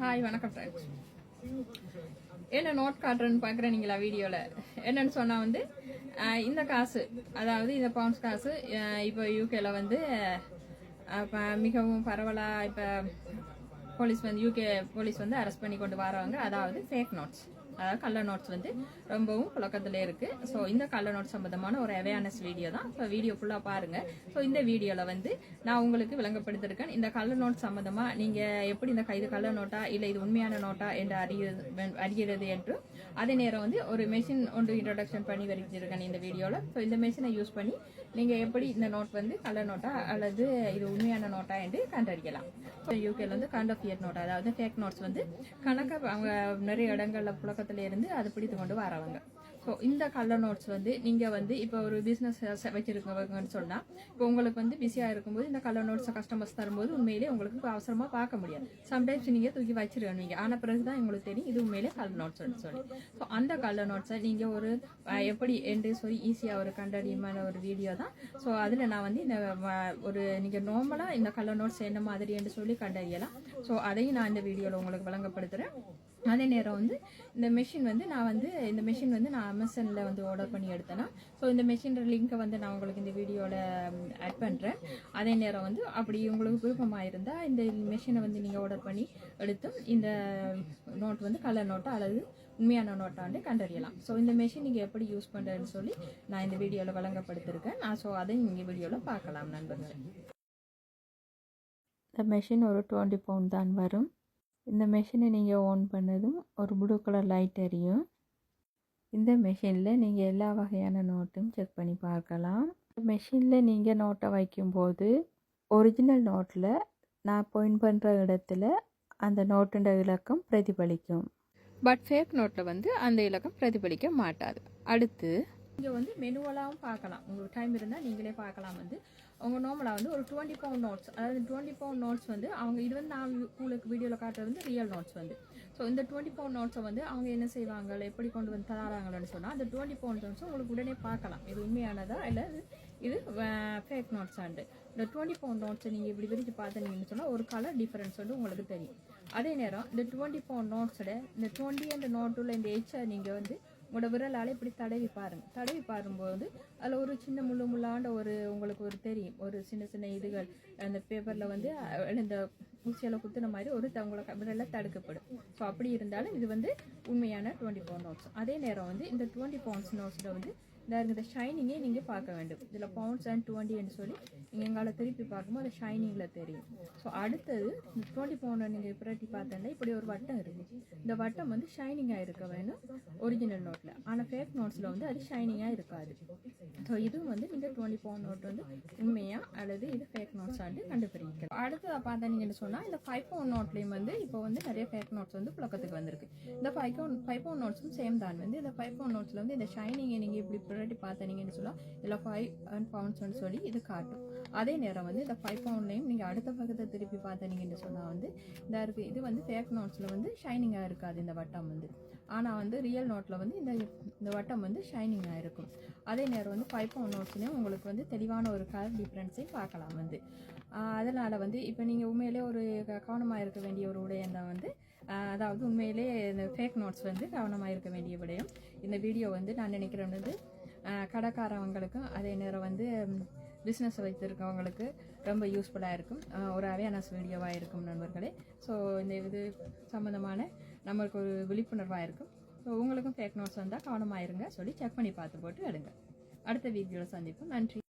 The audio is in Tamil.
ஹாய் வணக்கம் ஃப்ரெண்ட்ஸ் என்ன நோட் காட்டுறேன்னு பார்க்குறீங்களா வீடியோவில் என்னன்னு சொன்னால் வந்து இந்த காசு அதாவது இந்த பவுன்ஸ் காசு இப்போ யூகேல வந்து மிகவும் பரவலாக இப்போ போலீஸ் வந்து யூகே போலீஸ் வந்து அரெஸ்ட் பண்ணி கொண்டு வரவங்க அதாவது ஃபேக் நோட்ஸ் அதாவது கள்ள நோட்ஸ் வந்து ரொம்பவும் புழக்கத்தில் இருக்குது ஸோ இந்த கலர் நோட் சம்மந்தமான ஒரு அவேர்னஸ் வீடியோ தான். ஸோ வீடியோ ஃபுல்லாக பாருங்கள் ஸோ இந்த வீடியோவில் வந்து நான் உங்களுக்கு விளங்கப்படுத்திருக்கேன். இந்த கலர் நோட் சம்மந்தமாக நீங்கள் எப்படி இந்த க- இது நோட்டா இல்லை இது உண்மையான நோட்டா என்று அறிகிறது அறிகிறது என்று அதே நேரம் வந்து ஒரு மெஷின் ஒன்று இன்ட்ரடக்ஷன் பண்ணி வரைஞ்சிருக்கேன் இந்த வீடியோவில் ஸோ இந்த மெஷினை யூஸ் பண்ணி நீங்கள் எப்படி இந்த நோட் வந்து கள்ள நோட்டா அல்லது இது உண்மையான நோட்டா என்று கண்டறியலாம். ஸோ யூகேல வந்து கண்ட் ஆஃப் இயர் நோட் அதாவது ஃபேக் நோட்ஸ் வந்து கணக்காக அவங்க நிறைய இடங்களில் புழக்கத்தில் இருந்து அதை பிடித்து கொண்டு வரவங்க. ஸோ இந்த கலர் நோட்ஸ் வந்து நீங்கள் வந்து இப்போ ஒரு பிஸ்னஸ் வச்சுருக்கவங்கன்னு சொன்னால் இப்போ உங்களுக்கு வந்து பிஸியாக இருக்கும்போது இந்த கலர் நோட்ஸை கஸ்டமர்ஸ் தரும்போது உண்மையிலே உங்களுக்கு இப்போ அவசரமாக பார்க்க முடியாது. சம்டைம்ஸ் நீங்கள் தூக்கி வச்சிருவீங்க. ஆன பிறகு தான் உங்களுக்கு தெரியும் இது உண்மையிலே கலர் நோட்ஸ்னு சொல்லி. ஸோ அந்த கலர் நோட்ஸை நீங்கள் ஒரு எப்படி என்று சொல்லி ஈஸியாக ஒரு கண்டறியமான ஒரு வீடியோ தான். ஸோ அதில் நான் வந்து இந்த ஒரு நீங்கள் நார்மலாக இந்த கலர் நோட்ஸ் என்ன மாதிரி என்று சொல்லி கண்டறியலாம். ஸோ அதையும் நான் இந்த வீடியோவில் உங்களுக்கு வழங்கப்படுத்துகிறேன் அதே நேரம் வந்து இந்த மெஷின் வந்து நான் வந்து இந்த மெஷின் வந்து நான் அமேசானில் வந்து ஆர்டர் பண்ணி எடுத்தேன்னா ஸோ இந்த மெஷின் லிங்க்கை வந்து நான் உங்களுக்கு இந்த வீடியோவில் ஆட் பண்ணுறேன் அதே நேரம் வந்து அப்படி உங்களுக்கு விருப்பமாக இருந்தால் இந்த மெஷினை வந்து நீங்கள் ஆர்டர் பண்ணி எடுத்தும் இந்த நோட் வந்து கலர் நோட்டா அல்லது உண்மையான நோட்டாண்டு கண்டறியலாம். ஸோ இந்த மெஷின் நீங்கள் எப்படி யூஸ் பண்ணுறேன்னு சொல்லி நான் இந்த வீடியோவில் வழங்கப்படுத்திருக்கேன். நான் ஸோ அதை நீங்கள் வீடியோவில் பார்க்கலாம் நண்பர்கள். இந்த மெஷின் ஒரு டுவெண்ட்டி பவுண்ட் தான் வரும். இந்த மெஷினை நீங்கள் ஆன் பண்ணதும் ஒரு ப்ளூ கலர் லைட் எரியும். இந்த மெஷினில் நீங்கள் எல்லா வகையான நோட்டும் செக் பண்ணி பார்க்கலாம். மெஷினில் நீங்கள் நோட்டை வைக்கும்போது ஒரிஜினல் நோட்டில் நான் பாயிண்ட் பண்ணுற இடத்துல அந்த நோட்டுன்ற இலக்கம் பிரதிபலிக்கும். பட் ஃபேக் நோட்டில் வந்து அந்த இலக்கம் பிரதிபலிக்க மாட்டாது. அடுத்து நீங்கள் வந்து மெனுவலாகவும் பார்க்கலாம். உங்களுக்கு டைம் இருந்தால் நீங்களே பார்க்கலாம் வந்து அவங்க நார்மலாக வந்து ஒரு டுவெண்ட்டி பவுண்ட் நோட்ஸ் அதாவது டுவெண்ட்டி பவுண்ட் நோட்ஸ் வந்து அவங்க இது வந்து நான் உங்களுக்கு வீடியோவில் காட்டுறது வந்து ரியல் நோட்ஸ் வந்து. ஸோ இந்த டுவெண்ட்டி பவுண்ட் நோட்ஸை வந்து அவங்க என்ன செய்வாங்க எப்படி கொண்டு வந்து தராங்கன்னு சொன்னால் அந்த டுவெண்ட்டி பவுண்ட் நோட்ஸும் உங்களுக்கு உடனே பார்க்கலாம். இது உண்மையானதா இல்லை இது ஃபேக் நோட்ஸ் ஆண்டு இந்த டுவெண்ட்டி பவுண்ட் நோட்ஸை நீங்கள் இப்படி விரிச்சு பார்த்தீங்கன்னு சொன்னால் ஒரு கலர் டிஃப்ரென்ஸ் வந்து உங்களுக்கு தெரியும். அதே நேரம் இந்த டுவெண்ட்டி பவுண்ட் நோட்ஸோட இந்த டுவெண்ட்டி அந்த நோட்டுள்ள இந்த எச்சை நீங்கள் வந்து உங்களோட விரலால் இப்படி தடவி பாருங்க. தடவி பாரும்போது அதில் ஒரு சின்ன முள்ளு முள்ளாண்ட ஒரு உங்களுக்கு ஒரு தெரியும். ஒரு சின்ன சின்ன இதுகள். அந்த பேப்பரில் வந்து இந்த ஊசியால் குத்துன மாதிரி ஒரு த- உங்களோட விரலில் தடுக்கப்படும். ஸோ அப்படி இருந்தாலும் இது வந்து உண்மையான டுவெண்ட்டி பவுண்ட் நோட்ஸ் அதே நேரம் வந்து இந்த டுவெண்ட்டி பவுண்ட்ஸ் நோட்ஸில் வந்து இந்த இந்த ஷைனிங்கே நீங்கள் பார்க்க வேண்டும். இதில் பவுண்ட்ஸ் அண்ட் டுவெண்ட்டின்னு சொல்லி நீங்கள் எங்களால் திருப்பி பார்க்கும்போது அது ஷைனிங்கில் தெரியும். ஸோ அடுத்தது இந்த டுவெண்ட்டி பவுண்டை நீங்கள் புரட்டி பார்த்தோன்னா இப்படி ஒரு வட்டம் இருக்குது இந்த வட்டம் வந்து ஷைனிங்காக இருக்க வேணும் ஒரிஜினல் நோட்டில் ஆனால் ஃபேக் நோட்ஸில் வந்து அது ஷைனிங்காக இருக்காது. ஸோ இதுவும் வந்து நீங்கள் டுவெண்ட்டி பவுண்ட் நோட் வந்து உண்மையாக அல்லது இது ஃபேக் நோட்ஸாண்டு கண்டுபிடிக்கலாம். அடுத்ததாக பார்த்தா நீங்கள் என்ன சொன்னால் இந்த ஃபைவ் பவுண்ட் நோட்லேயும் வந்து இப்போ வந்து நிறைய ஃபேக் நோட்ஸ் வந்து புழக்கத்துக்கு வந்திருக்கு. இந்த ஃபைவ் பவுண்ட் ஃபைவ் பவுண்ட் நோட்ஸும் சேம் தான். வந்து இந்த ஃபைவ் பவுண்ட் நோட்ஸில் வந்து இந்த ஷைனிங்கை நீங்கள் இப்படி புரட்டி பார்த்தீங்கன்னு சொன்னால் இதில் ஃபைவ் அண்ட் பவுண்ட்ஸ்னு சொல்லி இது காட்டும். அதே நேரம் வந்து இந்த ஃபைவ் பவுண்ட்லையும் நீங்கள் அடுத்த பக்கத்தை திருப்பி பார்த்தீங்கன்னு சொன்னால் வந்து இந்த இருக்குது இது வந்து ஃபேக் நோட்ஸில் வந்து ஷைனிங்காக இருக்காது இந்த வட்டம் வந்து. ஆனால் வந்து ரியல் நோட்டில் வந்து இந்த இந்த வட்டம் வந்து ஷைனிங்காக இருக்கும். அதே நேரம் வந்து ஃபைவ் பவுண்ட் நோட்ஸ்லேயும் உங்களுக்கு வந்து தெளிவான ஒரு கலர் டிஃப்ரென்ஸையும் பார்க்கலாம் வந்து. அதனால் வந்து இப்போ நீங்கள் உண்மையிலே ஒரு கவனமாக இருக்க வேண்டிய ஒரு உடையம் தான் வந்து அதாவது உண்மையிலே இந்த ஃபேக் நோட்ஸ் வந்து கவனமாக இருக்க வேண்டிய விடயம் இந்த வீடியோ வந்து நான் நினைக்கிறேன் வந்து கடைக்காரவங்களுக்கும் அதே நேரம் வந்து பிஸ்னஸ் வைத்திருக்கவங்களுக்கு ரொம்ப யூஸ்ஃபுல்லாக இருக்கும். ஒரு அவேர்னஸ் வீடியோவாக இருக்கும் நண்பர்களே. ஸோ இந்த இது சம்மந்தமான நம்மளுக்கு ஒரு விழிப்புணர்வாக இருக்கும். ஸோ உங்களுக்கும் ஃபேக் நோட்ஸ் வந்தால் கவனமாக இருங்க. சொல்லி செக் பண்ணி பார்த்து போட்டு எடுங்க. அடுத்த வீடியோவில் சந்திப்போம். நன்றி.